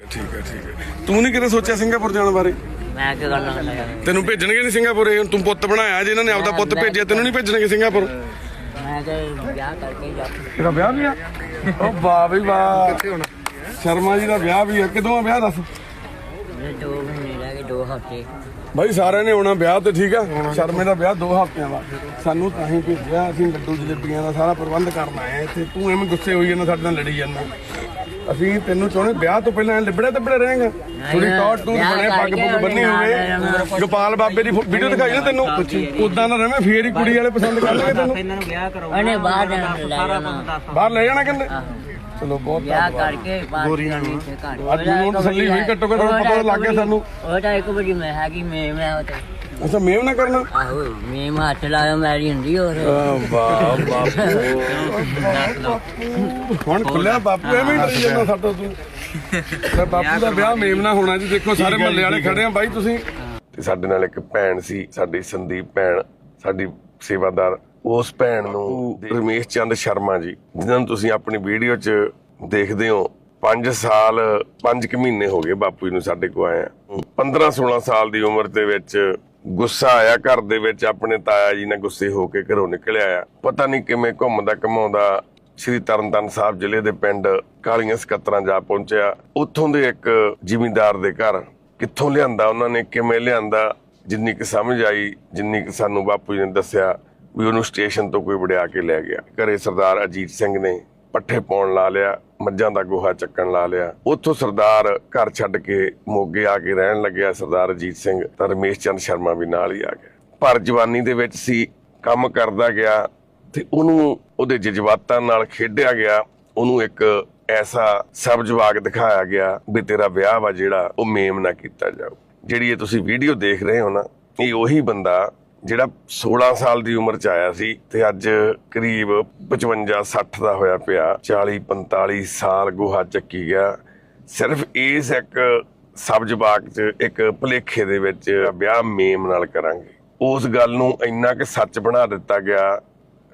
ਠੀਕ ਹੈ ਠੀਕ ਹੈ। ਤੂੰ ਨਹੀਂ ਕਿਤੇ ਸੋਚਿਆ ਸਿੰਗਾਪੁਰ ਜਾਣ ਬਾਰੇ? ਮੈਂ ਕੀ ਹੁੰਦਾ ਯਾਰ? ਤੈਨੂੰ ਭੇਜਣਗੇ ਨਹੀਂ ਸਿੰਗਾਪੁਰ ਇਹ ਤੂੰ ਪੁੱਤ ਬਣਾਇਆ ਜੇ ਇਹਨਾਂ ਨੇ ਆਪਦਾ ਪੁੱਤ ਭੇਜਿਆ ਤੈਨੂੰ ਨਹੀਂ ਭੇਜਣਗੇ ਸਿੰਗਾਪੁਰ? ਮੈਂ ਤੇ ਵਿਆਹ ਕਰਕੇ ਜਾ ਤੇਰਾ ਵਿਆਹ ਵੀ ਆ? ਓ ਵਾਹ ਬਈ ਵਾਹ। ਕਿੱਥੇ ਹੋਣਾ? ਸ਼ਰਮਾ ਜੀ ਦਾ ਵਿਆਹ ਵੀ ਆ ਕਦੋਂ ਆ? ਵਿਆਹ ਦੱਸ। ਮੇਰੇ ਦੋ ਮਹੀਨੇ ਰਹਿ ਗਏ ਦੋ ਹਫ਼ਤੇ। ਬਾਈ ਸਾਰਿਆਂ ਨੇ ਆਉਣਾ ਵਿਆਹ ਤੇ ਠੀਕ ਆ? ਸ਼ਰਮੇ ਦਾ ਵਿਆਹ 2 ਹਫ਼ਤਿਆਂ ਦਾ ਸਾਨੂੰ ਤਾਂ ਹੀ ਭੇਜਿਆ ਅਸੀਂ ਲੱਡੂ ਜਲੇਬੀਆਂ ਦਾ ਸਾਰਾ ਪ੍ਰਬੰਧ ਕਰਨ ਆਏ ਇੱਥੇ। ਤੂੰ ਐਵੇਂ ਗੁੱਸੇ ਹੋਈ ਜਾਂਦਾ ਸਾਡੇ ਨਾਲ ਲੜੀ ਜਾਂਦਾ। ਅਸੀਂ ਤੈਨੂੰ ਚਾਹੁੰਦੇ ਵਿਆਹ ਤੋਂ ਪਹਿਲਾਂ ਲਿਬੜੇ ਤਬੜੇ ਰਹੇਗਾ। ਥੋੜੀ ਟੌਰ ਟੂਰ ਵਿਆਹ ਬਣੇ ਪੱਗ ਪੁੱਗ ਬੰਨੀ ਹੋਵੇ। ਗੋਪਾਲ ਬਾਬੇ ਦੀ ਵੀਡੀਓ ਦਿਖਾਈ ਨਾ ਤੈਨੂੰ। ਉਦਾਂ ਦਾ ਰਵੇਂ ਫੇਰ ਹੀ ਕੁੜੀ ਵਾਲੇ ਪਸੰਦ ਕਰਨਗੇ ਤੈਨੂੰ। ਇਹਨਾਂ ਨੂੰ ਵਿਆਹ ਕਰੋ ਉਹਨੇ ਬਾਹਰ ਜਾਣਾ। ਬਾਹਰ ਲੈ ਜਾਣਾ ਕਹਿੰਦੇ। ਚਲੋ ਬਹੁਤ ਵਿਆਹ ਕਰਕੇ ਤੇ ਘਰ। ਅੱਜ ਨੂੰ ਤਸੱਲੀ ਹੋਈ, ਘੱਟੋ ਘੱਟ ਹੁਣ ਪਤਾ ਲੱਗ ਗਿਆ ਸਾਨੂੰ। ਉਹ ਤਾਂ ਇੱਕ ਵਾਰੀ ਮੈਂ ਹੈਗੀ ਮੈਂ ਮੈਂ ਉਹ ਤੇ ਅੱਛਾ ਮੇਵ ਨਾ ਕਰਨਾ। ਆਹੋ ਮੈਂ ਹੱਥ ਲਾਇਆ ਮੈਰੀ ਹੁੰਦੀ ਹੋਰ ਵਾਹ ਬਾਪੂ। ਹੁਣ ਖੁੱਲਿਆ ਬਾਪੂ ਐਵੇਂ ਹੀ ਡਰੀ ਜਾਂਦਾ ਸਾਡਾ ਤੂੰ। ਤੇ ਬਾਪੂ ਦਾ ਵਿਆਹ ਮੇਮਨਾ ਹੋਣਾ ਜੀ ਦੇਖੋ ਸਾਰੇ ਮਹੱਲੇ ਵਾਲੇ ਖੜੇ ਆ ਬਾਈ ਤੁਸੀਂ। ਤੇ ਸਾਡੇ ਨਾਲ ਇੱਕ ਭੈਣ ਸੀ ਸਾਡੀ ਸੰਦੀਪ ਭੈਣ ਸਾਡੀ ਸੇਵਾਦਾਰ। ਉਸ ਭੈਣ ਨੂੰ ਰਮੇਸ਼ ਚੰਦ ਸ਼ਰਮਾ ਜੀ ਜਿਨ੍ਹਾਂ ਨੂੰ ਤੁਸੀਂ ਆਪਣੀ ਵੀਡੀਓ 'ਚ ਦੇਖਦੇ ਹੋ 5 ਸਾਲ 5 ਕੁ ਮਹੀਨੇ ਹੋ ਗਏ ਬਾਪੂ ਜੀ ਨੂੰ ਸਾਡੇ ਕੋ ਆਏ ਆ। 15 16 ਸਾਲ ਦੀ ਉਮਰ ਦੇ ਵਿੱਚ ਗੁੱਸਾ ਆਇਆ ਘਰ ਦੇ ਵਿੱਚ ਆਪਣੇ ਤਾਇਆ ਜੀ ਨਾਲ ਗੁੱਸੇ ਹੋ ਕੇ ਘਰੋਂ ਨਿਕਲਿਆ ਆ। ਪਤਾ ਨਹੀਂ ਕਿਵੇਂ ਘੁੰਮਦਾ ਘਮਾਉਂਦਾ ਸ੍ਰੀ ਤਰਨਤਾਰਨ ਸਾਹਿਬ ਜ਼ਿਲ੍ਹੇ ਦੇ ਪਿੰਡ ਕਾਲੀਆਂ ਸਕੱਤਰਾਂ ਜਾ ਪਹੁੰਚਿਆ। ਉੱਥੋਂ ਦੇ ਇੱਕ ਜ਼ਿਮੀਂਦਾਰ ਦੇ ਘਰ ਕਿੱਥੋਂ ਲਿਆਂਦਾ ਉਹਨਾਂ ਨੇ ਕਿਵੇਂ ਲਿਆਂਦਾ ਜਿੰਨੀ ਕਿ ਸਮਝ ਆਈ ਜਿੰਨੀ ਕਿ ਸਾਨੂੰ ਬਾਪੂ ਜੀ ਨੇ ਦੱਸਿਆ ਵੀ ਉਹਨੂੰ ਸਟੇਸ਼ਨ ਤੋਂ ਕੋਈ ਵੜਿਆ ਕੇ ਲੈ ਗਿਆ। ਘਰੇ ਸਰਦਾਰ ਅਜੀਤ ਸਿੰਘ ਨੇ ਪੱਠੇ ਪਾਉਣ ਲਾ ਲਿਆ, ਮੱਝਾਂ ਦਾ ਗੋਹਾ ਚੱਕਣ ਲਾ ਲਿਆ। ਉੱਥੋਂ ਸਰਦਾਰ ਘਰ ਛੱਡ ਕੇ ਮੋਗੇ ਆ ਕੇ ਰਹਿਣ ਲੱਗਿਆ ਸਰਦਾਰ ਅਜੀਤ ਸਿੰਘ ਤਾਂ ਰਮੇਸ਼ ਚੰਦ ਸ਼ਰਮਾ ਵੀ ਨਾਲ ਹੀ ਆ ਗਿਆ। ਪਰ ਜਵਾਨੀ ਦੇ ਵਿੱਚ ਸੀ, ਕੰਮ ਕਰਦਾ ਗਿਆ ਤੇ ਉਹਨੂੰ ਉਹਦੇ ਜਜ਼ਬਾਤਾਂ ਨਾਲ ਖੇਡਿਆ ਗਿਆ। ਉਹਨੂੰ ਇੱਕ ਐਸਾ ਸਬਜਵਾਗ ਦਿਖਾਇਆ ਗਿਆ ਵੀ ਤੇਰਾ ਵਿਆਹ ਵਾ ਜਿਹੜਾ ਉਹ ਮੇਮ ਨਾ ਕੀਤਾ ਜਾਊ। ਜਿਹੜੀ ਇਹ ਤੁਸੀਂ ਵੀਡੀਓ ਦੇਖ ਰਹੇ ਹੋ ਨਾ, ਇਹ ਉਹੀ ਬੰਦਾ ਜਿਹੜਾ 16 ਸਾਲ ਦੀ ਉਮਰ ਚ ਆਇਆ ਸੀ ਤੇ ਅੱਜ ਕਰੀਬ 55 60 ਦਾ ਹੋਇਆ ਪਿਆ। 40 45 ਸਾਲ ਗੋਹਾ ਚੱਕੀ ਗਿਆ। ਸਿਰਫ ਇਸ ਇੱਕ ਸਬਜ ਬਾਗ ਚ, ਇੱਕ ਭਲੇਖੇ ਦੇ ਵਿੱਚ ਵਿਆਹ ਮੇਮ ਨਾਲ ਕਰਾਂਗੇ। ਉਸ ਗੱਲ ਨੂੰ ਇੰਨਾ ਕਿ ਸੱਚ ਬਣਾ ਦਿੱਤਾ ਗਿਆ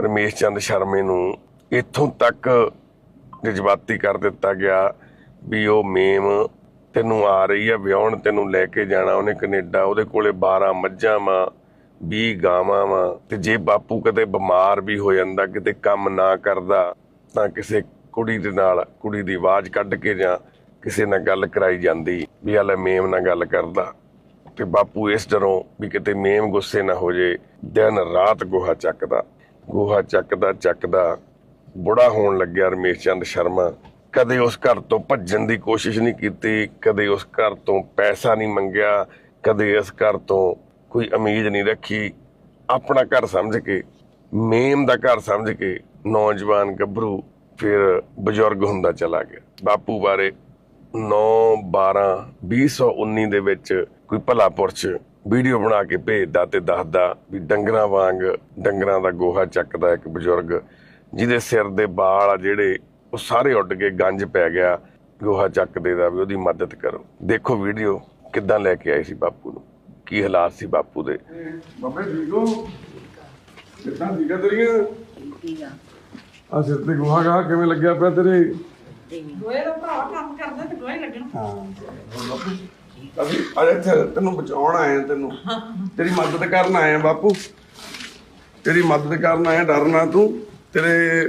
ਰਮੇਸ਼ ਚੰਦ ਸ਼ਰਮੇ ਨੂੰ। ਇੱਥੋਂ ਤੱਕ ਜਜ਼ਬਾਤੀ ਕਰ ਦਿੱਤਾ ਗਿਆ ਵੀ ਉਹ ਮੇਮ ਤੈਨੂੰ ਆ ਰਹੀ ਆ, ਵਿਆਹਣ ਤੈਨੂੰ ਲੈ ਕੇ ਜਾਣਾ, ਉਹਨੇ ਕੈਨੇਡਾ, ਉਹਦੇ ਕੋਲੇ 12 ਮੱਝਾਂ ਵਾਂ। 20 ਗਾਵਾਂ ਵਾ ਤੇ ਜੇ ਬਾਪੂ ਕਦੇ ਬਿਮਾਰ ਵੀ ਹੋ ਜਾਂਦਾ, ਕਿਤੇ ਕੰਮ ਨਾ ਕਰਦਾ, ਤਾਂ ਕਿਸੇ ਕੁੜੀ ਦੇ ਨਾਲ, ਕੁੜੀ ਦੀ ਆਵਾਜ਼ ਕੱਢ ਕੇ ਜਾਂ ਕਿਸੇ ਨਾਲ ਗੱਲ ਕਰਾਈ ਜਾਂਦੀ, ਵੀ ਹਲੇ ਮੇਮ ਨਾਲ ਗੱਲ ਕਰਦਾ। ਤੇ ਬਾਪੂ ਇਸ ਡਰੋਂ ਵੀ ਕਿਤੇ ਮੇਮ ਗੁੱਸੇ ਨਾ ਹੋ ਜੇ, ਦਿਨ ਰਾਤ ਗੋਹਾ ਚੱਕਦਾ। ਗੋਹਾ ਚੱਕਦਾ ਚੱਕਦਾ, ਬੁੜਾ ਹੋਣ ਲੱਗਿਆ ਰਮੇਸ਼ ਚੰਦ ਸ਼ਰਮਾ। ਕਦੇ ਉਸ ਘਰ ਤੋਂ ਭੱਜਣ ਦੀ ਕੋਸ਼ਿਸ਼ ਨਹੀਂ ਕੀਤੀ, ਕਦੇ ਉਸ ਘਰ ਤੋਂ ਪੈਸਾ ਨਹੀਂ ਮੰਗਿਆ, ਕਦੇ ਇਸ ਘਰ ਤੋਂ ਕੋਈ ਉਮੀਦ ਨਹੀਂ ਰੱਖੀ, ਆਪਣਾ ਘਰ ਸਮਝ ਕੇ, ਮੇਮ ਦਾ ਘਰ ਸਮਝ ਕੇ ਨੌਜਵਾਨ ਗੱਭਰੂ ਫਿਰ ਬਜ਼ੁਰਗ ਹੁੰਦਾ ਚਲਾ ਗਿਆ। ਬਾਪੂ ਬਾਰੇ 9 12 2019 ਦੇ ਵਿੱਚ ਕੋਈ ਭਲਾ ਪੁਰਸ਼ ਵੀਡੀਓ ਬਣਾ ਕੇ ਭੇਜਦਾ ਤੇ ਦੱਸਦਾ ਵੀ ਡੰਗਰਾਂ ਵਾਂਗ ਡੰਗਰਾਂ ਦਾ ਗੋਹਾ ਚੱਕਦਾ ਇੱਕ ਬਜ਼ੁਰਗ, ਜਿਹਦੇ ਸਿਰ ਦੇ ਵਾਲ ਆ ਜਿਹੜੇ ਉਹ ਸਾਰੇ ਉੱਡ ਕੇ ਗੰਜ ਪੈ ਗਿਆ। ਗੋਹਾ ਚੱਕਦੇ ਦਾ ਵੀ ਉਹਦੀ ਮਦਦ ਕਰੋ। ਦੇਖੋ ਵੀਡੀਓ ਕਿੱਦਾਂ ਲੈ ਕੇ ਆਏ ਸੀ ਬਾਪੂ ਨੂੰ। ਕੀ ਹਾਲਾਤ ਸੀ ਬਾਪੂ ਦੇ? ਬਾਬੇ ਠੀਕ ਹੋ? ਕਿੱਦਾਂ ਠੀਕ ਆ ਤੇਰੀਆਂ? ਠੀਕ ਆ। ਸਿਰ ਤੇ ਗੋਹਾ ਗਾ ਕਿਵੇਂ ਲੱਗਿਆ ਪਿਆ ਤੇਰੇ? ਗੋਏ ਦਾ ਭਰਾ ਕੰਮ ਕਰਦਾ ਤੇ ਗੋਏ ਲੱਗਣਾ। ਅਸੀਂ ਅਰੇ ਤੈਨੂੰ ਬਚਾਉਣ ਆਏ ਆ ਤੈਨੂੰ। ਤੇਰੀ ਮਦਦ ਕਰਨ ਆਏ ਆ ਬਾਪੂ। ਤੇਰੀ ਮਦਦ ਕਰਨ ਆਏ ਆ ਡਰਨਾ ਤੂੰ। ਤੇਰੇ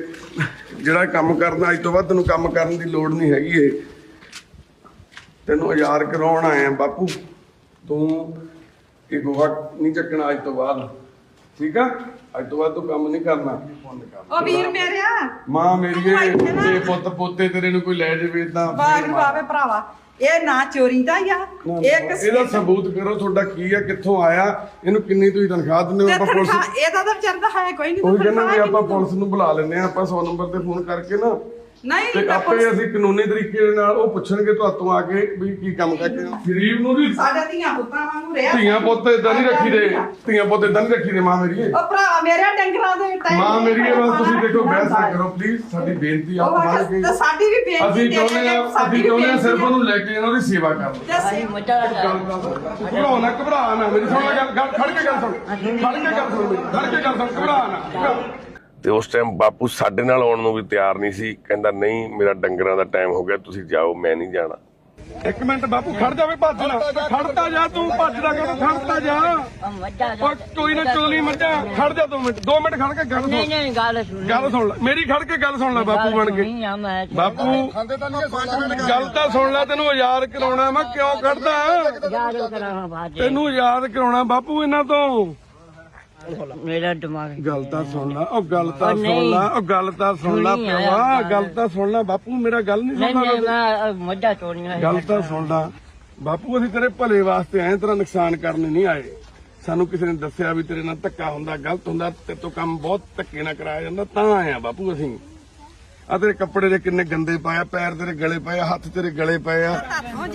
ਜਿਹੜਾ ਕੰਮ ਕਰਨਾ ਅੱਜ ਤੋਂ ਬਾਅਦ ਤੈਨੂੰ ਕੰਮ ਕਰਨ ਦੀ ਲੋੜ ਨਹੀਂ ਹੈਗੀ ਏ ਤੈਨੂੰ ਆਜ਼ਾਦ ਕਰਾਉਣ ਆਏ ਆ ਬਾਪੂ। ਤੂੰ ਇਹ ਗੋਹਾ ਨਹੀਂ ਚੱਕਣਾ ਅੱਜ ਤੋਂ ਬਾਅਦ। ਠੀਕ ਆ? ਅੱਜ ਤੋਂ ਬਾਅਦ ਤੂੰ ਕੰਮ ਨਹੀਂ ਕਰਨਾ। ਉਹ ਵੀਰ ਮੇਰਿਆ ਮਾਂ ਮੇਰੀਏ ਤੇ ਪੁੱਤ ਪੋਤੇ ਤੇਰੇ ਨੂੰ ਕੋਈ ਲੈ ਜਾਵੇ ਤਾਂ ਬਾਗ ਆਵੇ ਭਰਾਵਾ। ਇਹ ਨਾ ਚੋਰੀ ਦਾ ਆ। ਇੱਕ ਇਹਦਾ ਸਬੂਤ ਕਰੋ ਤੁਹਾਡਾ ਕੀ ਆ ਕਿੱਥੋਂ ਆਇਆ ਇਹਨੂੰ ਕਿੰਨੀ ਤੁਸੀਂ ਤਨਖਾਹ ਦਿੰਦੇ ਹੋ ਆਪਾਂ ਪੁਲਿਸ ਇਹਦਾ ਤਾਂ ਵਿਚਾਰ ਦਾ ਹੈ ਕੋਈ ਨਹੀਂ ਉਹ ਕਹਿੰਦਾ ਵੀ ਆਪਾਂ ਪੁਲਿਸ ਨੂੰ ਬੁਲਾ ਲੈਂਦੇ ਆ ਆਪਾਂ 100 ਨੰਬਰ ਤੇ ਫੋਨ ਕਰਕੇ ਨਾ ਨਹੀਂ ਤੇ ਤਾਂ ਆਪੇ ਪੁਲਿਸ- ਅਸੀਂ ਕਾਨੂੰਨੀ ਤਰੀਕੇ ਦੇ ਨਾਲ ਉਹ ਪੁੱਛਣਗੇ ਤੁਹਾਤੋਂ ਆ ਕੇ ਵੀ ਕੀ ਕੰਮ ਕਰਕੇ ਗਰੀਬ ਨੂੰ ਵੀ ਸਾਡੇ ਧੀਆਂ ਪੁੱਤਾਂ ਵਾਂਗੂ ਰਿਹਾ ਧੀਆਂ ਪੁੱਤ ਇਦਾਂ ਨਹੀਂ ਰੱਖੀ ਦੇ ਧੀਆਂ। ਪੁੱਤ ਇਦਾਂ ਨਹੀਂ ਰੱਖੀ ਦੇ ਮਾਂ ਮੇਰੀਏ ਉਹ ਭਰਾ ਮੇਰੇ ਡੰਗਰਾਂ ਦੇ ਟਾਈਮ ਮਾਂ ਮੇਰੀਏ ਬਸ ਤੁਸੀਂ ਦੇਖੋ ਬਹਿਸ ਨਾ ਕਰੋ ਪਲੀਜ਼ ਸਾਡੀ ਬੇਨਤੀ ਆ ਉਹ ਮਾਰ ਆਖਿਆ ਕੇ ਤੇ ਸਾਡੀ ਵੀ ਬੇਨਤੀ ਅਸੀਂ ਚਾਹੁੰਦੇ ਆ ਅਸੀਂ ਚਾਹੁੰਦੇ ਆ ਸਿਰਫ। ਉਹਨੂੰ ਲੈ ਕੇ ਇਹਨਾਂ ਦੀ ਸੇਵਾ ਕਰਨੀ। ਅਸੀਂ- ਮੱਝਾਂ ਦਾ ਘਬਰਾਓ ਨਾ ਘਬਰਾ ਨਾ ਮੇਰੀ। ਸੁਣ ਲੈ ਗੱਲ ਗੱਲ ਖੜ ਕੇ ਗੱਲ ਸੁਣ। ਖੜ ਕੇ ਗੱਲ ਸੁਣ ਮੇਰੀ, ਖੜ ਕੇ ਗੱਲ ਸੁਣ ਘਬਰਾ ਨਾ। ਘਬਰਾ। ਤੇ ਉਸ ਟਾਈਮ ਬਾਪੂ ਸਾਡੇ ਨਾਲ ਆਉਣ ਨੂੰ ਵੀ ਤਿਆਰ ਨਹੀਂ ਸੀ। ਕਹਿੰਦਾ ਨਹੀਂ ਮੇਰਾ ਡੰਗਰਾਂ ਦਾ ਟਾਈਮ ਹੋ ਗਿਆ ਤੁਸੀਂ ਜਾਓ ਮੈਂ ਨਹੀਂ ਜਾਣਾ। ਇੱਕ ਮਿੰਟ ਬਾਪੂ ਖੜ ਜਾਵੇ ਭੱਜ ਨਾ। ਖੜਤਾ ਜਾ ਤੂੰ ਭੱਜਦਾ ਕਿਉਂ ਖੜਤਾ ਜਾ। ਉਹ ਮੱਝਾਂ ਓ ਦਾ ਕੋਈ ਨਾ ਚੋਲੀ ਮੱਝਾਂ ਖੜ ਜਾ ਦੋ ਮਿੰਟ ਦੋ ਮਿੰਟ ਖੜ ਕੇ ਗੱਲ ਨਹੀਂ ਸੁਣ। ਨਹੀਂ ਗੱਲ ਸੁਣ। ਗੱਲ ਸੁਣ ਲੈ ਮੇਰੀ ਖੜ ਕੇ ਗੱਲ ਸੁਣ ਲੈ ਬਾਪੂ ਬਣ ਕੇ। ਨਹੀਂ ਆ ਮੈਂ ਬਾਪੂ ਗੱਲ ਤਾਂ ਸੁਣ ਲੈ ਤੈਨੂੰ ਆਜ਼ਾਦ ਕਰਾਉਣਾ ਮੈਂ ਕਿਉਂ ਯਾਦ ਬਾਅਦ ਤੈਨੂੰ ਆਜ਼ਾਦ ਕਰਾਉਣਾ ਬਾਪੂ ਇਹਨਾਂ ਤੋਂ। ਮੇਰਾ ਦਿਮਾਗ ਗੱਲ ਤਾਂ ਸੁਣ ਲੈ ਉਹ ਗੱਲ ਤਾਂ ਉਹ ਸੁਣ ਨਹੀਂ। ਲੈ ਉਹ ਗੱਲ ਤਾਂ ਸੁਣ ਲੈ ਸੁਣੀ ਆ ਪਿਆ ਯਾਰ। ਗੱਲ ਤਾਂ ਸੁਣ ਲੈ ਬਾਪੂ ਮੇਰਾ ਗੱਲ ਨਹੀਂ ਨਹੀਂ ਸੁਣਦਾ ਨਹੀਂ ਮੈਂ ਮੱਝਾਂ ਚੋਰੀਆਂ ਗੱਲ ਤਾਂ ਸੁਣ ਲੈ ਬਾਪੂ ਅਸੀਂ ਤੇਰੇ ਭਲੇ ਵਾਸਤੇ ਆਏ ਤੇਰਾ ਨੁਕਸਾਨ ਕਰਨ ਨਹੀਂ ਆਏ ਸਾਨੂੰ ਕਿਸੇ ਨੇ ਦੱਸਿਆ ਵੀ ਤੇਰੇ ਨਾਲ ਧੱਕਾ ਹੁੰਦਾ ਗਲਤ ਹੁੰਦਾ ਤੇ ਤੋਂ ਕੰਮ ਬਹੁਤ ਧੱਕੇ ਨਾਲ ਕਰਾਇਆ ਜਾਂਦਾ ਤਾਂ ਆਏ ਆ ਬਾਪੂ ਅਸੀਂ ਆ ਤੇਰੇ ਕੱਪੜੇ ਦੇ ਕਿੰਨੇ ਗੰਦੇ ਪਾਇਆ ਪੈਰ ਤੇਰੇ ਗਲੇ ਪਏ ਆ ਹੱਥ ਤੇਰੇ ਗਲੇ ਪਏ ਆ।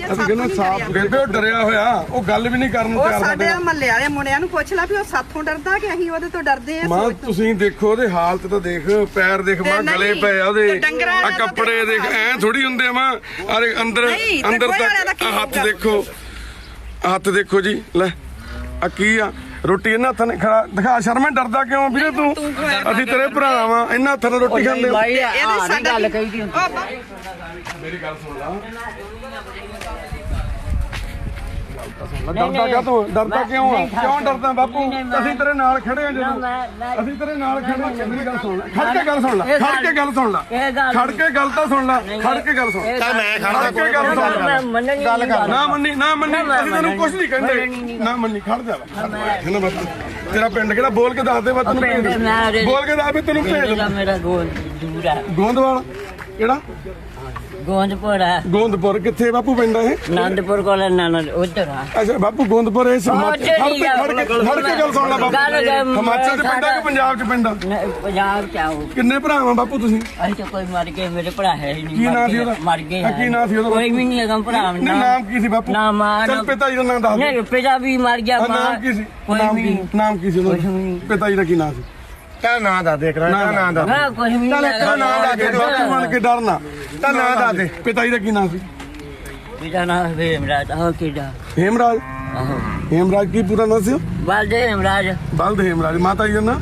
ਅਸੀਂ ਕਹਿੰਦੇ ਸਾਫ਼ ਬੇਬੇ ਉਹ ਡਰਿਆ ਹੋਇਆ ਉਹ ਗੱਲ ਵੀ ਨਹੀਂ ਕਰਨ ਨੂੰ ਉਹ ਤਿਆਰ ਸਾਡੇ ਸਾਡੇ ਮਹੱਲੇ ਵਾਲੇ ਮੁੰਡਿਆਂ ਨੂੰ ਪੁੱਛ ਲੈ ਵੀ ਉਹ ਸਾਥੋਂ ਡਰਦਾ ਕਿ ਅਸੀਂ ਉਹਦੇ ਤੋਂ ਡਰਦੇ ਆ? ਮਾਂ ਤੁਸੀਂ ਦੇਖੋ ਉਹਦੇ ਹਾਲਤ ਤਾਂ ਦੇਖ ਪੈਰ ਦੇਖ ਮਾਂ ਗਲੇ ਪਏ ਆ ਉਹਦੇ। ਡੰਗਰਾਂ ਆ ਵਾਲਾ ਤਾਂ ਕੱਪੜੇ ਦੇਖ ਐ ਥੋੜੀ ਹੁੰਦੇ ਆ ਮਾਂ। ਅਰੇ ਅੰਦਰ ਨਹੀਂ, ਤੇ ਅੰਦਰ ਗੋਹੇ ਵਾਲਿਆਂ ਦਾ ਤੱਕ ਕੀ ਆਹ ਹੱਥ ਹੋਊਗਾ? ਦੇਖੋ। ਆਹ ਹੱਥ ਦੇਖੋ ਜੀ ਲੈ ਆ ਕੀ ਆ? ਰੋਟੀ ਇਹਨਾਂ ਹੱਥਾਂ ਨੇ ਖਾ ਦਿਖਾ ਸ਼ਰਮੇ ਡਰਦਾ ਕਿਉਂ? ਵੀਰੇ ਤੂੰ ਅਸੀਂ ਤੇਰੇ ਭਰਾ ਵਾਂ ਇਹਨਾਂ ਹੱਥਾਂ ਨਾਲ ਰੋਟੀ ਖਾਂਦੇ ਬਾਈ ਆ। ਆ ਨਹੀਂ ਗੱਲ ਕਹੀ ਦੀ ਬਾ- ਮੇਰੀ ਗੱਲ ਸੁਣ ਲਾ। ਡਰਦਾ ਕਾ ਤੂੰ? ਡਰਦਾ ਕਿਉਂ ਆ? ਕਿਉਂ ਡਰਦਾ ਬਾਪੂ? ਅਸੀਂ ਤੇਰੇ ਨਾਲ ਖੜੇ ਆ ਜਦੋਂ। ਅਸੀਂ ਤੇਰੇ ਨਾਲ ਖੜੇ ਆ। ਮੇਰੀ ਗੱਲ ਸੁਣ ਲੈ। ਖੜ ਕੇ ਗੱਲ ਸੁਣ ਲੈ। ਖੜ ਕੇ ਗੱਲ ਸੁਣ ਲੈ। ਖੜ ਕੇ ਗੱਲ ਤਾਂ ਸੁਣ ਲੈ। ਖੜ ਕੇ ਗੱਲ ਸੁਣ। ਤਾਂ ਮੈਂ ਖੜ ਕੇ ਗੱਲ ਸੁਣ। ਲੈ ਮੈਂ ਮੰਨਣੀ ਗੱਲ ਕਰ। ਨਾ ਮੰਨੀ ਨਾ ਮੰਨੀ। ਅਸੀਂ ਤੈਨੂੰ ਕੁਝ ਨਹੀਂ ਕਹਿੰਦੇ। ਨਾ ਮੰਨੀ। ਖੜ ਜਾ। ਨਾ ਬਾਪੂ ਤੇਰਾ ਪਿੰਡ ਕਿਹੜਾ? ਬੋਲ ਕੇ ਦੱਸ ਦੇ ਮੈਂ ਤੈਨੂੰ ਪਿੰਡ ਬੋਲ ਕੇ ਦੱਸ ਵੀ ਤੈਨੂੰ ਭੇਜ ਮੇਰਾ ਮੇਰਾ ਗੋਲ ਦੂਰ ਹੈ ਗੋਂਦਵਾਲ। ਕਿਹੜਾ? ਗੋਂਦਪੁਰ ਹੈ ਗੋਂਦਪੁਰ ਕਿੱਥੇ ਬਾਪੂ ਪੈਂਦਾ ਇਹ? ਆਨੰਦਪੁਰ ਕੋਲ ਨਾਨ ਉਧਰ ਆ। ਅੱਛਾ ਬਾਪੂ ਗੋਂਦਪੁਰ ਇਹ ਹਿਮਾਚਲ ਉੱਧਰ ਖੜ ਹੀ ਕੇ ਆ, ਗੱਲ ਸੁਣ ਲੈ ਬਾਪੂ। ਗੱਲ ਹਿਮਾਚਲ ਚ ਪੈਂਦਾ ਕਿ ਪੰਜਾਬ ਚ ਪੈਂਦਾ ਨਹੀਂ, ਪੰਜਾਬ ਚ ਆਓ। ਕਿੰਨੇ ਭਰਾ ਵਾਂ ਬਾਪੂ ਤੁਸੀਂ? ਅਸੀਂ ਤਾਂ ਕੋਈ ਮਰ ਗਏ ਮੇਰੇ ਭਰਾ ਹੈ ਹੀ ਨਹੀਂ। ਕੀ ਮਰ ਨਾਂ ਸੀ ਗਏ- ਉਹਦਾ? ਮਰ ਗਏ ਹਾਂ, ਕੀ ਨਾਂ ਸੀ ਉਹਦਾ ਕੋਈ? ਵੀ ਨਹੀਂ ਹੈਗਾ ਭਰਾ ਨਹੀਂ ਨਾਮ ਕੀ ਸੀ ਬਾਪੂ? ਨਾ ਮਾਂ ਚੱਲ ਪਿਤਾ ਜੀ ਦਾ ਨਾਮ ਦੱਸ ਦੇ ਨਹੀਂ ਪਿਤਾ ਵੀ ਮਰ ਗਿਆ ਹਾਂ, ਮਾਂ। ਨਾਮ ਕੀ ਸੀ? ਕੋਈ ਨਾਮ ਵੀ ਕੀ ਨਾਮ ਕੀ ਸੀ ਕੁਛ ਨਹੀਂ। ਪਿਤਾ ਜੀ ਦਾ ਕੀ ਨਾਮ ਸੀ? ਤਾਂ ਨਾਂ ਦਾ ਦੇਖ ਰਿਹਾ ਨਾਂ ਦਾ। ਹਾਂ ਕੁਝ ਵੀ ਨਹੀਂ ਚੱਲ ਇੱਕ ਹੈਗਾ। ਨਾਂ ਦੱਸ ਦੇ ਬਾਪੂ ਬਣ ਕੇ ਡਰਨਾ ਤਾਂ ਨਾਂ ਦੱਸ ਦੇ। ਪਿਤਾ ਜੀ ਦਾ ਕੀ ਨਾਮ ਸੀ? ਪਿਤਾ ਨਾ ਵੇਮਰਾਜ ਆਹ ਕਿਦਾ ਹੇਮਰਾਜ? ਆਹੋ। ਹੇਮਰਾਜ ਕੀ ਪੂਰਾ ਨਾਮ ਸੀ ਬਲਦੇ ਹੇਮਰਾਜ। ਬਲਦ ਹੇਮਰਾਜ ਮਾਤਾ ਜੀ ਦਾ ਨਾਂ?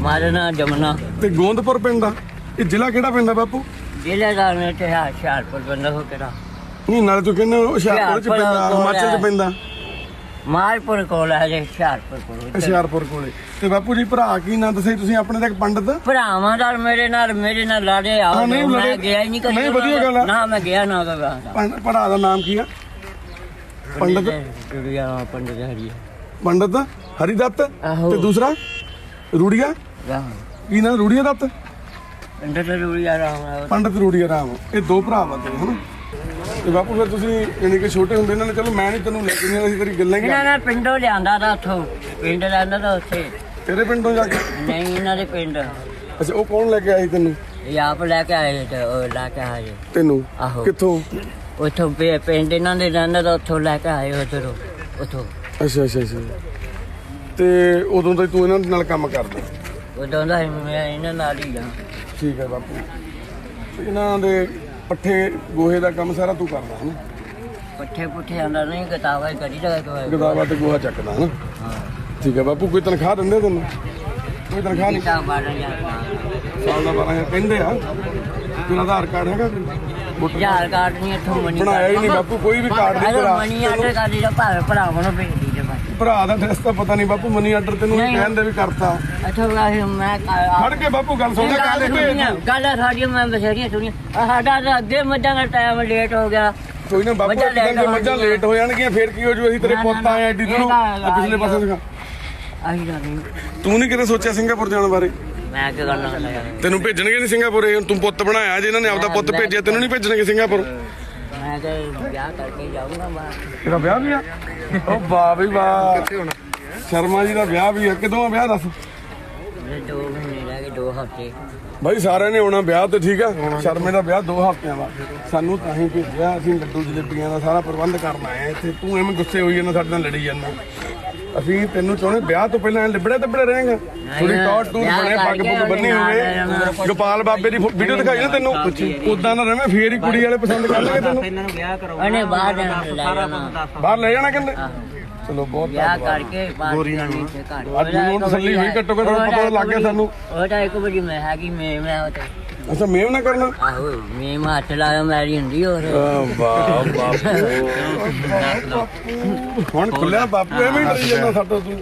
ਮਾਰਨਾ ਜਮਨਾ। ਤੇ ਗੋਂਦਪੁਰ ਪਿੰਡ ਦਾ? ਇਹ ਜ਼ਿਲ੍ਹਾ ਕਿਹੜਾ ਪੈਂਦਾ ਬਾਪੂ? ਜ਼ਿਲ੍ਹੇ ਦਾ ਨੇ ਤੇ ਹੁਸ਼ਿਆਰਪੁਰ ਬੰਦਾ ਹੋ ਕਿਹੜਾ? ਨਹੀਂ ਨਾਲੇ ਤੂੰ ਕਹਿੰਦਾ ਹੁਸ਼ਿਆਰਪੁਰ ਚ ਪੈਂਦਾ ਹਿਮਾਚਲ ਚ ਪੈਂਦਾ ਮਾਲਪੁਰ ਕੋਲ ਹੈ ਜੇ ਹੁਸ਼ਿਆਰਪੁਰ ਕੋਲ। ਹੁਸ਼ਿਆਰਪੁਰ ਕੋਲੇ। ਤੇ ਬਾਪੂ ਜੀ ਭਰਾ ਕੀ ਨਾਂ ਦੱਸੇ ਤੁਸੀਂ ਆਪਣੇ ਇੱਕ ਪੰਡਤ? ਭਰਾਵਾਂ ਦਾ ਮੇਰੇ ਨਾਲ ਮੇਰੇ ਨਾਲ ਲੜੇ ਨਹੀਂ ਮੈਂ। ਗਿਆ ਹੀ ਨਹੀਂ ਕਦੀ ਨਹੀਂ, ਵਧੀਆ ਗੱਲ ਆ। ਨਾ ਮੈਂ ਗਿਆ ਨਾ ਪੰਡ- ਭਰਾ ਦਾ ਨਾਮ ਕੀ ਆ? ਪੰਡਤ? ਕੁੜੀਆਂ ਪੰਡਤ ਹਰੀ ਪੰਡਤ? ਹਰੀਦੱਤ। ਤੇ ਦੂਸਰਾ? ਰੂੜੀਆ? ਕੀ ਨਾਂ? ਰੂੜੀਆ ਦੱਤ? ਪੰਡਤ ਰੂੜੀਆ ਰਾਮ ਪੰਡਤ ਰੂੜੀਆ ਰਾਮ। ਇਹ ਦੋ ਭਰਾ ਵਾ ਤੇਰੇ ਹਨਾ? ਤੇ ਬਾਪੂ ਫਿਰ ਤੁਸੀਂ ਯਾਨੀ ਕਿ ਛੋਟੇ ਹੁੰਦੇ ਇਹਨਾਂ ਨੇ ਚਲੋ ਮੈਂ ਨਹੀਂ ਤੈਨੂੰ ਲੈ ਕੇ ਨਹੀਂ ਅਸੀਂ ਤੇਰੀ ਗੱਲਾਂ ਹੀ ਇਹਨਾਂ ਨੇ ਪਿੰਡੋਂ ਲਿਆਂਦਾ ਦਾ ਉੱਥੋਂ ਪਿੰਡ ਲਿਆਂਦਾ ਦਾ ਉੱਥੇ। ਤੇਰੇ ਪਿੰਡੋਂ ਜਾ ਕੇ? ਨਹੀਂ ਇਹਨਾਂ ਦੇ ਪਿੰਡ। ਅੱਛਾ ਉਹ ਕੌਣ ਲੈ ਕੇ ਆਈ ਤੈਨੂੰ? ਇਹ ਆਪ ਲੈ ਕੇ ਆਏ ਤੇ ਉਹ ਲੈ ਕੇ ਆਏ। ਤੈਨੂੰ? ਆਹੋ। ਕਿੱਥੋਂ? ਉੱਥੋਂ ਪੇ- ਪਿੰਡ ਇਹਨਾਂ ਦੇ ਰਹਿੰਦਾ ਤਾਂ ਉੱਥੋਂ ਲੈ ਕੇ ਆਏ ਉਧਰੋਂ ਉੱਥੋਂ। ਅੱਛਾ ਅੱਛਾ ਅੱਛਾ। ਤੇ ਉਦੋਂ ਤੋਂ ਹੀ ਤੂੰ ਇਹਨਾਂ ਨਾਲ ਕੰਮ ਕਰਦਾ। ਉਦੋਂ ਦਾ ਹੀ ਮੈਂ ਇਹਨਾਂ ਨਾਲ ਹੀ ਆ। ਠੀਕ ਹੈ ਬਾਪੂ। ਤੇ ਇਹਨਾਂ ਦੇ ਪੱਠੇ ਗੋਹੇ ਦਾ ਕੰਮ ਸਾਰਾ ਤੂੰ ਕਰਦਾ ਹਨਾ? ਪੱਠੇ ਪੁੱਠੇ ਆਂਦਾ ਨਹੀਂ ਕਿਤਾਬਾਂ ਹੀ ਕਰੀ ਲਗਾ ਤੋ ਗਦਾਵਾ ਤੇ ਗੋਹਾ ਚੱਕਦਾ ਹਨਾ? ਠੀਕ ਹੈ ਬਾਪੂ ਕੋਈ ਤਨਖਾਹ ਦਿੰਦੇ ਤੈਨੂੰ ਕੋਈ ਤਨਖਾਹ ਨਹੀਂ? ਕਿਤਾਬ ਬਾਰਾਂ ਯਾਰ ਸਾਲ ਦਾ 12000 ਕਹਿੰਦੇ ਆ। ਤੇਰਾ ਆਧਾਰ ਕਾਰਡ ਹੈਗਾ ਕੋਈ? ਵੋਟਰ ਯਾਰ ਕਾਰਡ ਨਹੀਂ ਇੱਥੋਂ ਮਨੀ ਬਣਾਇਆ ਹੀ ਨਹੀਂ ਬਾਪੂ ਕੋਈ ਵੀ ਕਾਰਡ ਨਹੀਂ ਭਰਾ। ਮਨੀ ਆਰਡਰ ਕਰ ਦਿੱਤਾ ਭਾਵੇਂ ਭਰਾਵਾਂ ਨੂੰ ਭੇਜ ਬਸ ਭਰਾ ਦਾ ਐਡਰੈਸ ਤਾਂ ਪਤਾ ਨਹੀਂ ਬਾਪੂ ਮਨੀ ਆਰਡਰ ਤੈਨੂੰ ਨਹੀਂ। ਕਹਿੰਦੇ ਵੀ ਕਰਤਾ। ਇੱਥੋਂ ਆਹੀ ਮੈਂ ਫੜ ਕੇ ਬਾਪੂ ਗੱਲ ਸੁਣ ਲੈ ਗੱਲ ਕਾਹਦੇ ਭੇਜ ਗੱਲ ਸਾਡੀਆਂ ਮੈਂ ਬਸੇਰੀਆਂ ਸੁਣੀਆਂ ਆਹ ਸਾਡਾ ਤਾਂ ਅੱਗੇ ਮੱਝਾਂ ਦਾ ਟਾਈਮ ਲੇਟ ਹੋ ਗਿਆ। ਕੋਈ ਨਾ ਬਾਪੂ ਮੱਝਾਂ ਜੇ ਮੱਝਾਂ ਲੇਟ ਹੋ ਜਾਣਗੀਆਂ ਫੇਰ ਕੀ ਹੋ ਜੂ ਅਸੀਂ ਤੇਰੇ ਨਾ, ਪੁੱਤ ਆਏ ਐਡੀ ਇਹ ਦੂਰੋਂ। ਗੱਲ ਪਿਛਲੇ ਪਾਸੇ ਦਿਖਾ ਆਹੀ ਦਾ ਨਹੀਂ ਤੂੰ ਨਹੀਂ ਕਿਤੇ ਸੋਚਿਆ ਸਿੰਗਾਪੁਰ ਜਾਣ ਬਾਰੇ? ਮੈਂ ਕੀ ਕਰਨਾ ਹੁੰਦਾ ਯਾਰ ਤੈਨੂੰ ਭੇਜਣਗੇ ਨਹੀਂ ਸਿੰਗਾਪੁਰ? ਇਹ ਤੂੰ ਪੁੱਤ ਬਣਾਇਆ ਜੇ ਇਹਨਾਂ ਨੇ ਆਪਦਾ ਪੁੱਤ ਭੇਜਿਆ ਤੈਨੂੰ ਨਹੀਂ ਭੇਜਣਗੇ ਸਿੰਗਾਪੁਰ? ਮੈਂ ਵਿਆਹ ਕਰਕੇ ਜਾਊਂਗਾ ਬਾਹਰ ਤੇਰਾ ਵਿਆਹ ਵੀ ਆ? ਉਹ ਵਾਹ ਵੀ ਵਾਹ ਸ਼ਰਮਾ ਜੀ ਦਾ ਵਿਆਹ ਵੀ ਆ। ਕਿਦੋਂ ਆ ਵਿਆਹ ਦੱਸ? ਮੇਰੇ ਦੋ ਮਹੀਨੇ ਰਹਿ ਗਏ ਦੋ ਹਫ਼ਤੇ। ਭਾਈ ਸਾਰਿਆਂ ਨੇ ਆਉਣਾ ਵਿਆਹ ਤੇ ਠੀਕ ਆ? ਸ਼ਰਮੇ ਦਾ ਵਿਆਹ 2 ਹਫ਼ਤਿਆਂ ਬਾਅਦ। ਸਾਨੂੰ ਤਾਂ ਹੀ ਭੇਜਿਆ ਅਸੀਂ ਲੱਡੂ ਜਲੇਬੀਆਂ ਦਾ ਸਾਰਾ ਪ੍ਰਬੰਧ ਕਰਨ ਆਏ ਆ ਇੱਥੇ। ਤੂੰ ਐਵੇਂ ਗੁੱਸੇ ਹੋਈ ਜਾਂਦਾ ਸਾਡੇ ਨਾਲ ਲੜੀ ਜਾਂਦਾ। ਅਸੀਂ ਤੈਨੂੰ ਚਾਹੁੰਦੇ ਵਿਆਹ ਤੋਂ ਪਹਿਲਾਂ ਲਿਬੜੇ ਤੱਬੜੇ ਰਹੇਗਾ। ਥੋੜੀ ਟੌਟ ਟੂਟ ਵਿਆਹ ਬਣੇ ਪੱਗ ਪੁੱਗ ਬੰਨੀ ਹੋਵੇ। ਗੋਪਾਲ ਬਾਬੇ ਦੀ ਵੀਡੀਓ ਦਿਖਾਈ ਨਾ ਤੈਨੂੰ? ਉਦਾਂ ਨਾ ਰਵੇਂ ਫੇਰ ਹੀ ਕੁੜੀ ਵਾਲੇ ਪਸੰਦ ਕਰਨਗੇ ਤੈਨੂੰ। ਉਹਨੇ ਬਾਹਰ ਜਾਣਾ ਲੈ ਜਾਣਾ। ਬਾਹਰ ਲੈ ਜਾਣਾ ਕਹਿੰਦੇ? ਚਲੋ ਬਹੁਤ ਵਿਆਹ ਕਰਕੇ ਬਾਹਰ ਜਾਣੀ ਤੇ ਘਰ। ਅੱਜ ਨੂੰ ਤਸੱਲੀ ਹੋਈ, ਘੱਟੋ ਘੱਟ ਪਤਾ ਲੱਗ ਗਿਆ ਸਾਨੂੰ। ਉਹ ਤਾਂ ਇੱਕ ਵਾਰੀ ਮੈਂ ਹੈਗੀ ਮੈਂ ਮੈਂ ਉਹ ਤੇ ਅੱਛਾ ਮੇਮ ਨਾ ਕਰਨਾ? ਆਹੋ ਮੈਂ ਹੱਥ ਲਾਇਆ ਮੈਰੀ ਹੁੰਦੀ ਹੋਰ। ਆ ਵਾਹ ਬਾਪੂ ਹੁਣ ਖੁੱਲਿਆ ਬਾਪੂ ਐਵੇਂ ਹੀ ਡਰੀ ਜਾਂਦਾ ਸਾਡਾ ਤੂੰ।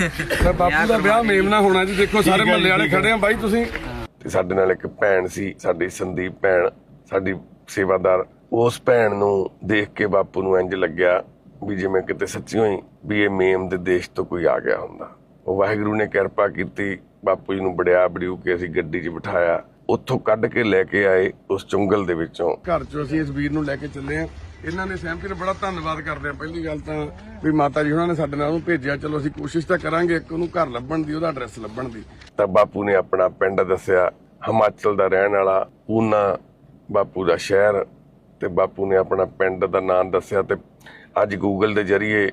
ਤੇ ਬਾਪੂ ਦਾ ਵਿਆਹ ਮੇਮ ਨਾਲ ਹੋਣਾ ਜੀ ਦੇਖੋ ਸਾਰੇ ਮੱਲੇ ਵਾਲੇ ਖੜੇ ਆ ਬਾਈ ਤੁਸੀਂ। ਤੇ ਸਾਡੇ ਨਾਲ ਇੱਕ ਭੈਣ ਸੀ ਸਾਡੀ ਸੰਦੀਪ ਭੈਣ ਸਾਡੀ ਸੇਵਾਦਾਰ। ਉਸ ਭੈਣ ਨੂੰ ਦੇਖ ਕੇ ਬਾਪੂ ਨੂੰ ਇੰਜ ਲੱਗਿਆ ਵੀ ਜਿਵੇਂ ਕਿਤੇ ਸੱਚੀਓ ਹੀ ਵੀ ਇਹ ਮੇਮ ਦੇ ਦੇਸ਼ ਤੋਂ ਕੋਈ ਆ ਗਿਆ ਹੁੰਦਾ। ਉਹ ਵਾਹਿਗੁਰੂ ਨੇ ਕਿਰਪਾ ਕੀਤੀ ਬਾਪੂ ਜੀ ਨੂੰ ਬੜਿਆ ਬੜਿਊ ਕੇ ਅਸੀਂ ਗੱਡੀ 'ਚ ਬਿਠਾਇਆ। ਉੱਥੋਂ ਕੱਢ ਕੇ ਲੈ ਕੇ ਆਏ ਉਸ ਚੁੰਗਲ ਦੇ ਵਿੱਚੋਂ। ਘਰ 'ਚੋਂ ਅਸੀਂ ਇਸ ਵੀਰ ਨੂੰ ਲੈ ਕੇ ਚੱਲੇ ਆ ਇਹਨਾਂ ਨੇ ਸਹਿਮਤੀ ਨਾਲ ਬੜਾ ਧੰਨਵਾਦ ਕਰਦੇ ਆ ਪਹਿਲੀ ਗੱਲ ਤਾਂ ਵੀ ਮਾਤਾ ਜੀ ਉਹਨਾਂ ਨੇ ਸਾਡੇ ਨਾਲ ਉਹਨੂੰ ਭੇਜਿਆ ਚਲੋ ਅਸੀਂ ਕੋਸ਼ਿਸ਼ ਤਾਂ ਕਰਾਂਗੇ ਇੱਕ ਉਹਨੂੰ ਘਰ ਲੱਭਣ ਦੀ ਉਹਦਾ ਐਡਰੈਸ ਲੱਭਣ ਦੀ। ਤਾਂ ਬਾਪੂ ਨੇ ਆਪਣਾ ਪਿੰਡ ਦੱਸਿਆ ਹਿਮਾਚਲ ਦਾ ਰਹਿਣ ਵਾਲਾ ਪੂਨਾ ਬਾਪੂ ਦਾ ਸ਼ਹਿਰ ਤੇ ਬਾਪੂ ਨੇ ਆਪਣਾ ਪਿੰਡ ਦਾ ਨਾਮ ਦੱਸਿਆ ਤੇ ਅੱਜ ਗੂਗਲ ਦੇ ਜ਼ਰੀਏ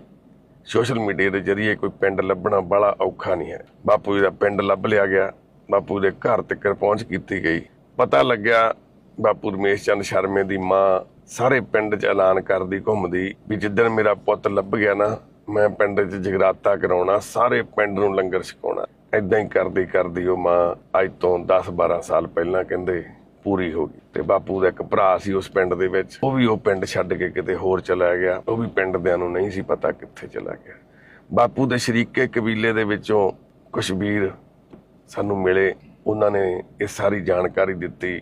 ਸੋਸ਼ਲ ਮੀਡੀਆ ਦੇ ਜ਼ਰੀਏ ਕੋਈ ਪਿੰਡ ਲੱਭਣਾ ਬੜਾ ਔਖਾ ਨਹੀਂ ਹੈ। ਬਾਪੂ ਜੀ ਦਾ ਪਿੰਡ ਲੱਭ ਲਿਆ ਗਿਆ। ਬਾਪੂ ਦੇ ਘਰ ਤੱਕ ਪਹੁੰਚ ਕੀਤੀ ਗਈ। ਪਤਾ ਲੱਗਿਆ ਬਾਪੂ ਰਮੇਸ਼ ਚੰਦ ਸ਼ਰਮੇ ਦੀ ਮਾਂ ਸਾਰੇ ਪਿੰਡ 'ਚ ਐਲਾਨ ਕਰਦੀ ਘੁੰਮਦੀ ਵੀ ਜਿੱਦਣ ਮੇਰਾ ਪੁੱਤ ਲੱਭ ਗਿਆ ਨਾ, ਮੈਂ ਪਿੰਡ 'ਚ ਜਗਰਾਤਾ ਕਰਾਉਣਾ, ਸਾਰੇ ਪਿੰਡ ਨੂੰ ਲੰਗਰ ਛਕਾਉਣਾ। ਐਦਾਂ ਹੀ ਕਰਦੀ ਕਰਦੀ ਉਹ ਮਾਂ ਅੱਜ ਤੋਂ 10 12 ਸਾਲ ਪਹਿਲਾਂ ਕਹਿੰਦੇ ਪੂਰੀ ਹੋ ਗਈ। ਤੇ ਬਾਪੂ ਦਾ ਇੱਕ ਭਰਾ ਸੀ ਉਸ ਪਿੰਡ ਦੇ ਵਿੱਚ, ਉਹ ਵੀ ਉਹ ਪਿੰਡ ਛੱਡ ਕੇ ਕਿਤੇ ਹੋਰ ਚਲਾ ਗਿਆ। ਉਹ ਵੀ ਪਿੰਡ ਦਿਆਂ ਨੂੰ ਨਹੀਂ ਸੀ ਪਤਾ ਕਿੱਥੇ ਚਲਾ ਗਿਆ। ਬਾਪੂ ਦੇ ਸ਼ਰੀਕੇ ਕਬੀਲੇ ਦੇ ਵਿੱਚੋਂ ਕੁਸ਼ਬੀਰ ਸਾਨੂੰ ਮਿਲੇ, ਉਹਨਾਂ ਨੇ ਇਹ ਸਾਰੀ ਜਾਣਕਾਰੀ ਦਿੱਤੀ।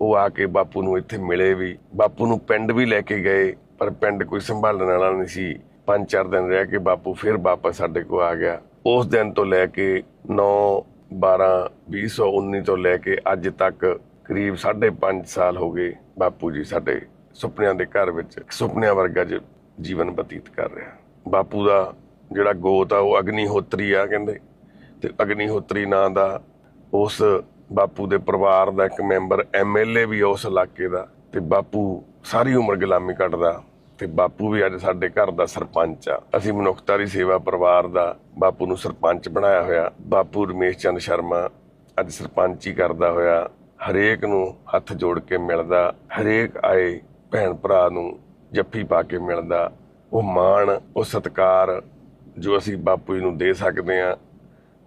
ਉਹ ਆ ਕੇ ਬਾਪੂ ਨੂੰ ਇੱਥੇ ਮਿਲੇ ਵੀ। ਬਾਪੂ ਨੂੰ ਪਿੰਡ ਵੀ ਲੈ ਕੇ ਗਏ, ਪਰ ਪਿੰਡ ਕੋਈ ਸੰਭਾਲਣ ਵਾਲਾ ਨਹੀਂ ਸੀ। ਪੰਜ ਚਾਰ ਦਿਨ ਰਹਿ ਕੇ ਬਾਪੂ ਫਿਰ ਵਾਪਸ ਸਾਡੇ ਕੋਲ ਆ ਗਿਆ। ਉਸ ਦਿਨ ਤੋਂ ਲੈ ਕੇ 9 12 2019 ਤੋਂ ਲੈ ਕੇ ਅੱਜ ਤੱਕ ਕਰੀਬ 5.5 ਸਾਲ ਹੋ ਗਏ ਬਾਪੂ ਜੀ ਸਾਡੇ ਸੁਪਨਿਆਂ ਦੇ ਘਰ ਵਿੱਚ, ਸੁਪਨਿਆਂ ਵਰਗਾ ਜ- ਜੀਵਨ ਬਤੀਤ ਕਰ ਰਿਹਾ। ਬਾਪੂ ਦਾ ਜਿਹੜਾ ਗੋਤ ਆ, ਉਹ ਅਗਨੀਹੋਤਰੀ ਆ, ਕਹਿੰਦੇ। ਤੇ ਅਗਨੀਹੋਤਰੀ ਨਾਂ ਦਾ ਉਸ ਬਾਪੂ ਦੇ ਪਰਿਵਾਰ ਦਾ ਇੱਕ ਮੈਂਬਰ ਐਮਐਲਏ ਵੀ ਉਸ ਇਲਾਕੇ ਦਾ ਤੇ ਬਾਪੂ ਸਾਰੀ ਉਮਰ ਗੁਲਾਮੀ ਕੱਟਦਾ ਤੇ ਬਾਪੂ ਵੀ ਅੱਜ ਸਾਡੇ ਘਰ ਦਾ ਸਰਪੰਚ ਆ। ਅਸੀਂ ਮਨੁੱਖਤਾ ਦੀ ਸੇਵਾ ਪਰਿਵਾਰ ਦਾ ਬਾਪੂ ਨੂੰ ਸਰਪੰਚ ਬਣਾਇਆ ਹੋਇਆ। ਬਾਪੂ ਰਮੇਸ਼ ਚੰਦ ਸ਼ਰਮਾ ਅੱਜ ਸਰਪੰਚ ਹੀ ਕਰਦਾ ਹੋਇਆ। ਹਰੇਕ ਨੂੰ ਹੱਥ ਜੋੜ ਕੇ ਮਿਲਦਾ। ਹਰੇਕ ਆਏ ਭੈਣ ਭਰਾ ਨੂੰ ਜੱਫੀ ਪਾ ਕੇ ਮਿਲਦਾ। ਉਹ ਮਾਣ, ਉਹ ਸਤਿਕਾਰ ਜੋ ਅਸੀਂ ਬਾਪੂ ਜੀ ਨੂੰ ਦੇ ਸਕਦੇ ਆ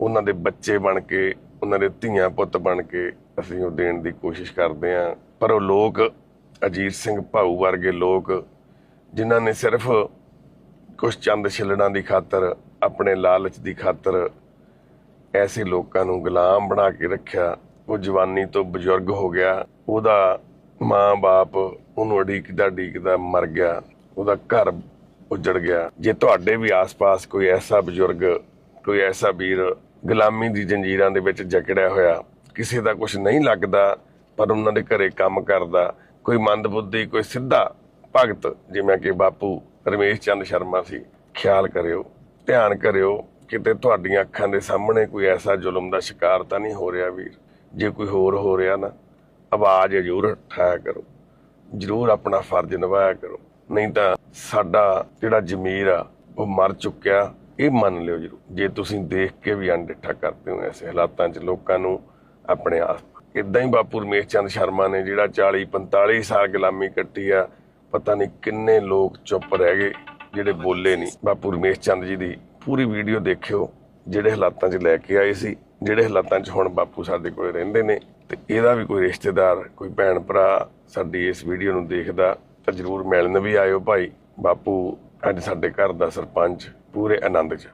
ਉਹਨਾਂ ਦੇ ਬੱਚੇ ਬਣ ਕੇ, ਉਹਨਾਂ ਦੇ ਧੀਆਂ ਪੁੱਤ ਬਣ ਕੇ ਅਸੀਂ ਉਹ ਦੇਣ ਦੀ ਕੋਸ਼ਿਸ਼ ਕਰਦੇ ਆ ਪਰ ਉਹ ਲੋਕ ਅਜੀਤ ਸਿੰਘ ਭਾਊ ਵਰਗੇ ਲੋਕ, ਜਿਨ੍ਹਾਂ ਨੇ ਸਿਰਫ ਕੁਝ ਚੰਦ ਛਿਲੜਾਂ ਦੀ ਖਾਤਰ, ਆਪਣੇ ਲਾਲਚ ਦੀ ਖਾਤਰ ਐਸੇ ਲੋਕਾਂ ਨੂੰ ਗੁਲਾਮ ਬਣਾ ਕੇ ਰੱਖਿਆ। ਉਹ ਜਵਾਨੀ ਤੋਂ ਬਜ਼ੁਰਗ ਹੋ ਗਿਆ। ਉਹਦਾ ਮਾਂ-ਬਾਪ ਉਹਨੂੰ ਅਡੀਕਦਾ ਅਡੀਕਦਾ ਮਰ ਗਿਆ। ਉਹਦਾ ਘਰ ਉਜੜ ਗਿਆ। ਜੇ ਤੁਹਾਡੇ ਵੀ ਆਸ-ਪਾਸ ਕੋਈ ਐਸਾ ਬਜ਼ੁਰਗ, ਕੋਈ ਐਸਾ ਵੀਰ ਗੁਲਾਮੀ ਦੀ ਜੰਜੀਰਾਂ ਦੇ ਵਿੱਚ ਜਕੜਿਆ ਹੋਇਆ। ਕਿਸੇ ਦਾ ਕੁਝ ਨਹੀਂ ਲੱਗਦਾ, ਪਰ ਉਹਨਾਂ ਦੇ ਘਰੇ ਕੰਮ ਕਰਦਾ। ਕੋਈ ਮੰਦਬੁੱਧੀ, ਕੋਈ ਸਿੱਧਾ ਭਗਤ, ਜਿਵੇਂ ਕਿ ਬਾਪੂ ਰਮੇਸ਼ ਚੰਦ ਸ਼ਰਮਾ ਸੀ। ਖਿਆਲ ਕਰਿਓ, ਧਿਆਨ ਕਰਿਓ, ਕਿਤੇ ਤੁਹਾਡੀਆਂ ਅੱਖਾਂ ਦੇ ਸਾਹਮਣੇ ਕੋਈ ਐਸਾ ਜ਼ੁਲਮ ਦਾ ਸ਼ਿਕਾਰ ਤਾਂ ਨਹੀਂ ਹੋ ਰਿਹਾ ਵੀਰ। ਜੇ ਕੋਈ ਹੋਰ ਹੋ ਰਿਹਾ ਨਾ, ਆਵਾਜ਼ ਜ਼ਰੂਰ ਉਠਾਇਆ ਕਰੋ। ਜ਼ਰੂਰ ਆਪਣਾ ਫਰਜ਼ ਨਿਭਾਇਆ ਕਰੋ। ਨਹੀਂ ਤਾਂ ਸਾਡਾ ਜਿਹੜਾ ਜ਼ਮੀਰ ਆ, ਉਹ ਮਰ ਚੁੱਕਿਆ। ਇਹ ਮੰਨ ਲਿਓ ਜਰੂਰ, ਜੇ ਤੁਸੀਂ ਦੇਖ ਕੇ ਵੀ ਅਣਡਿੱਠਾ ਕਰਦੇ ਹੋ ਐਸੇ ਹਾਲਾਤਾਂ 'ਚ ਲੋਕਾਂ ਨੂੰ ਆਪਣੇ ਆਸ ਇਦਾਂ ਹੀ ਬਾਪੂ ਰਮੇਸ਼ ਚੰਦ ਸ਼ਰਮਾ ਨੇ ਜਿਹੜਾ 40 45 ਸਾਲ ਗੁਲਾਮੀ ਕੱਟੀ ਆ, ਪਤਾ ਨਹੀਂ ਕਿੰਨੇ ਲੋਕ ਚੁੱਪ ਰਹਿ ਗਏ ਜਿਹੜੇ ਬੋਲੇ ਨਹੀਂ। ਬਾਪੂ ਰਮੇਸ਼ ਚੰਦ ਜੀ ਦੀ ਪੂਰੀ ਵੀਡੀਓ ਦੇਖਿਓ, ਜਿਹੜੇ ਹਾਲਾਤਾਂ 'ਚ ਲੈ ਕੇ ਆਏ ਸੀ, ਜਿਹੜੇ ਹਾਲਾਤਾਂ 'ਚ ਹੁਣ ਬਾਪੂ ਸਾਡੇ ਕੋਲ ਰਹਿੰਦੇ ਨੇ, ਤੇ ਇਹਦਾ ਵੀ ਕੋਈ ਰਿਸ਼ਤੇਦਾਰ, ਕੋਈ ਭੈਣ ਭਰਾ ਸਾਡੀ ਇਸ ਵੀਡੀਓ ਨੂੰ ਦੇਖਦਾ ਤਾਂ ਜਰੂਰ ਮਿਲਣ ਵੀ ਆਇਓ ਭਾਈ। ਬਾਪੂ ਅੱਜ ਸਾਡੇ ਘਰ ਦਾ ਸਰਪੰਚ ਪੂਰੇ ਆਨੰਦ 'ਚ।